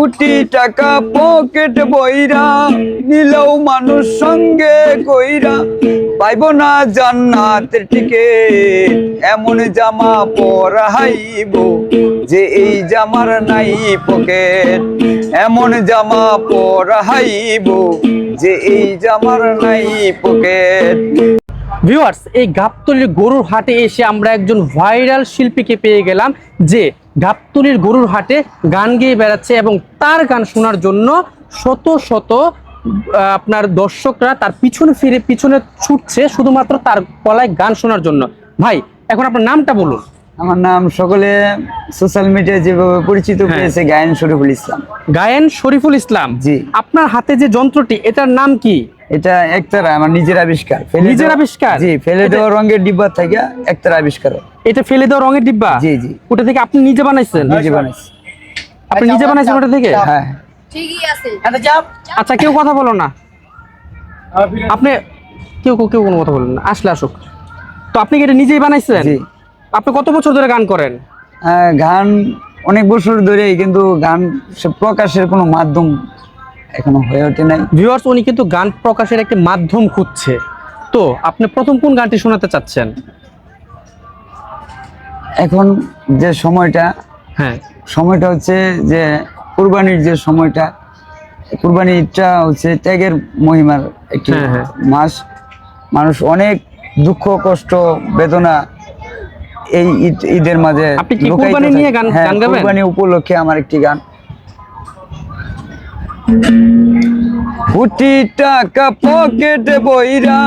কোটি টাকা পকেট বইরা, নিলেও মানুষ সঙ্গে কইরা। পাইব না জান্নাত টিকেট এমন জামা পরাইব যে এই জামার নাই পকেট এমন জামা পরাইব যে এই জামার নাই পকেট ভিউয়ার্স এই গাবতলির গরুর হাটে এসে আমরা একজন ভাইরাল শিল্পীকে পেয়ে গেলাম যে গাবতলির গরুর হাটে গান গেয়ে বেড়াচ্ছে এবং তার গান শোনার জন্য শত শত আপনার দর্শকরা তার পিছনে ফিরে পিছনে ছুটছে শুধুমাত্র তার গলায় গান শোনার জন্য। ভাই এখন আপনার নামটা বলুন। আমার নাম সকলে সোশ্যাল মিডিয়ায় যেভাবে পরিচিত হ্যাঁ। পেয়েছে গায়ন শরীফুল ইসলাম। গায়েন শরীফুল ইসলাম। জি। আপনার হাতে যে যন্ত্রটি এটার নাম কি? এটা একতারা আমার নিজের আবিষ্কার। নিজের আবিষ্কার? জি ফেলে দেওয়া রঙের ডিব্বা থেকে একতারা আবিষ্কার এটা ফেলে দেওয়া রঙের ডিব্বা? জি, জি। ওটা থেকে আপনি নিজে বানাইছেন? নিজে বানাইছি। আপনি নিজে বানাইছেন ওটা থেকে? হ্যাঁ ঠিকই আছে। আচ্ছা কেউ কথা বলো না। আপনি কেউ কেউ কেউ কোনো কথা বলেন না। আসলে আসুক। তো আপনি কি এটা নিজেই বানাইছেন? জি। আপনি কত বছর ধরে গান করেন? আহ, গান অনেক বছর ধরেই কিন্তু গান প্রকাশের কোনো মাধ্যম এখনও হয়ে ওঠে নাই। ভিউয়ার্স উনি কিন্তু গান প্রকাশের একটি মাধ্যম খুঁজছে। তো আপনি প্রথম কোন গানটি শোনাতে চাচ্ছেন? এখন যে সময়টা হ্যাঁ। সময়টা হচ্ছে যে কুরবানির যে সময়টা কুরবানিটা হচ্ছে ত্যাগের মহিমার একটি হ্যাঁ, হ্যাঁ। মাস। মানুষ অনেক দুঃখ কষ্ট বেদনা এই ঈদ ঈদের মাঝে আপনি কি কুরবানি নিয়ে গান- হ্যাঁ, গান গাবেন? কুরবানি উপলক্ষে আমার একটি গান। কোটি টাকা পকেটে বইরা,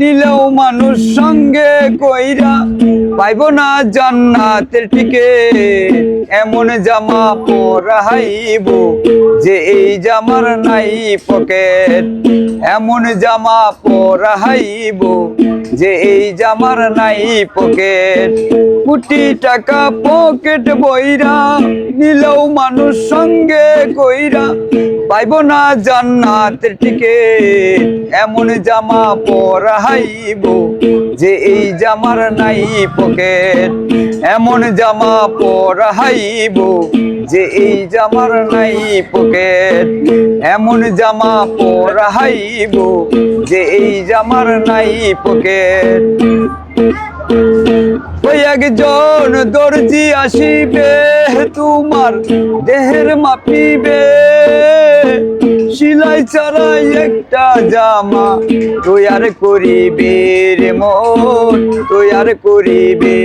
নিলেও মানুষ সঙ্গে কইরা। পাইব না জান্নাতের টিকেট এমন জামা পরাইব যে এই জামার নাই পকেট এমন জামা পরাইব যে এই জামার নাই পকেট কোটি টাকা পকেট বইরা, নিলেও মানুষ সঙ্গে কইরা পাইব না জান্নাতের টিকেট এমন জামা পরাইব যে এই জামার নাই পকেট এমন জামা পরাইব যে এই জামার নাই পকেট এমন জামা পরাইব যে এই জামার নাই পকেট একজন দর্জি আসিবে, তোমার দেহের মাপিবে। সিলাই ছাড়াই একটা জামা তৈয়ার করিবে রে মন, তৈয়ার করিবে।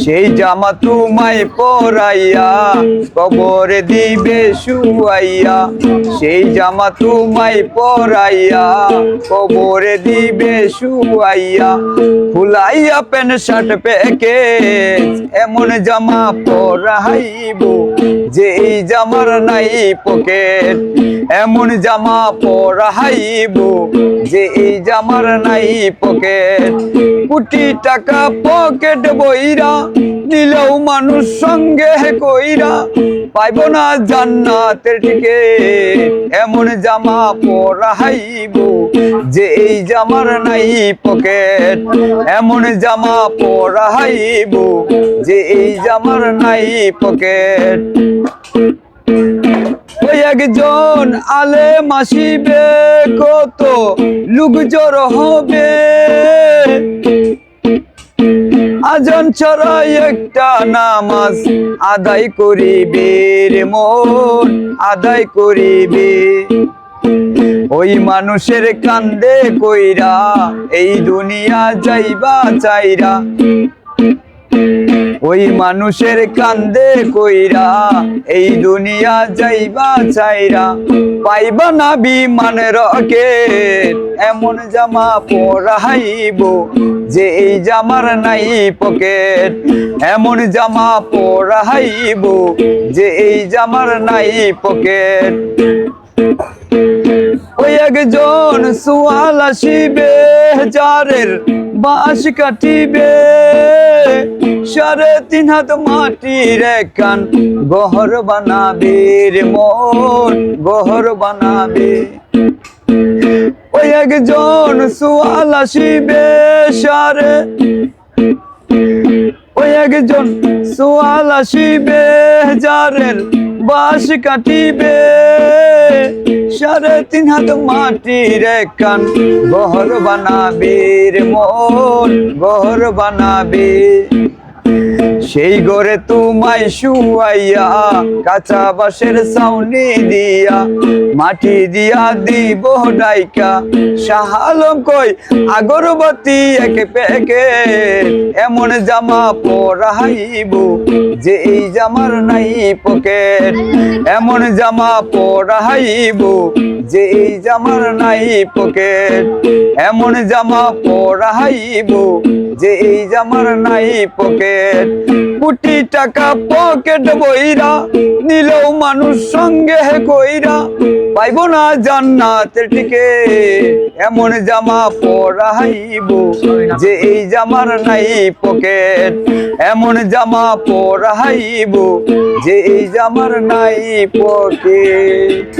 সেই জামা তোমায় পরাইয়া, কবরে দিবে শুয়াইয়া। সেই জামা তোমায় পরাইয়া, কবরে দিবে শুয়াইয়া। ফুলাইয়া প্যান্ট, শার্ট, প্যাকেজ, এমন জামা পরাইব যে এই জামার নাই পকেট। এমন জামা পরাইব যে এই জামার নাই পকেট। কোটি টাকা পকেট বইরা নিলেও মানুষ সঙ্গে কইরা পাইব না জান্নাতের টিকেট এমন জামা পরাইব যে এই জামার নাই পকেট। এমন জামা পরাইব যে এই জামার নাই পকেট। একজন আলে মাসিবে কত লুক জড় হবে। আজন ছড়াই একটা নামাজ। আদায় করিবে রে মন, আদায় করিবে ওই মানুষের কান্দে কইরা, এই দুনিয়া যাইবা চাইরা। ওই মানুষের কান্দে কইরা, এই দুনিয়া যাইবা চাইরা পাইবা না বিমান রকেট, এমন জামা পরাইব যে এই জামার নাই পকেট, এমন জামা পরাইব যে এই জামার নাই পকেট। ওই একজন সুয়াল আসিবে, যারের বাঁশ কাটিবে সাড়ে তিন হাত মাটির কান। গহর বানাবে রে মন, গহর বানাবে। ওই একজন সুয়াল আসিবে সারে। ওই একজন সোয়াল আসিবে যারের বাস কাটিবে। সাড়ে তিন হাত মাটির কান। গহর বানাবির মন গহর বানাবি সেই ঘরে তোমায় শুয়াইয়া কাঁচা বাঁশের ছাউনি দিয়া, মাটি দিয়া দিব ডাইকা শাহালম কই আগরবাতি একে পেকে, এমন জামা পরাইব যে এই জামার নাই পকেট। এমন জামা পরাইব যে এই জামার নাই পকেট, এমন জামা পরাইব যে এই জামার নাই পকেট। কোটি টাকা পকেট বইরা, নিলেও মানুষ সঙ্গে কইরা, পাইব না জান্নাতের টিকেট। এমন জামা পরাইব যে এই জামার নাই পকেট। এমন জামা পরাইব যে এই জামার নাই পকেট।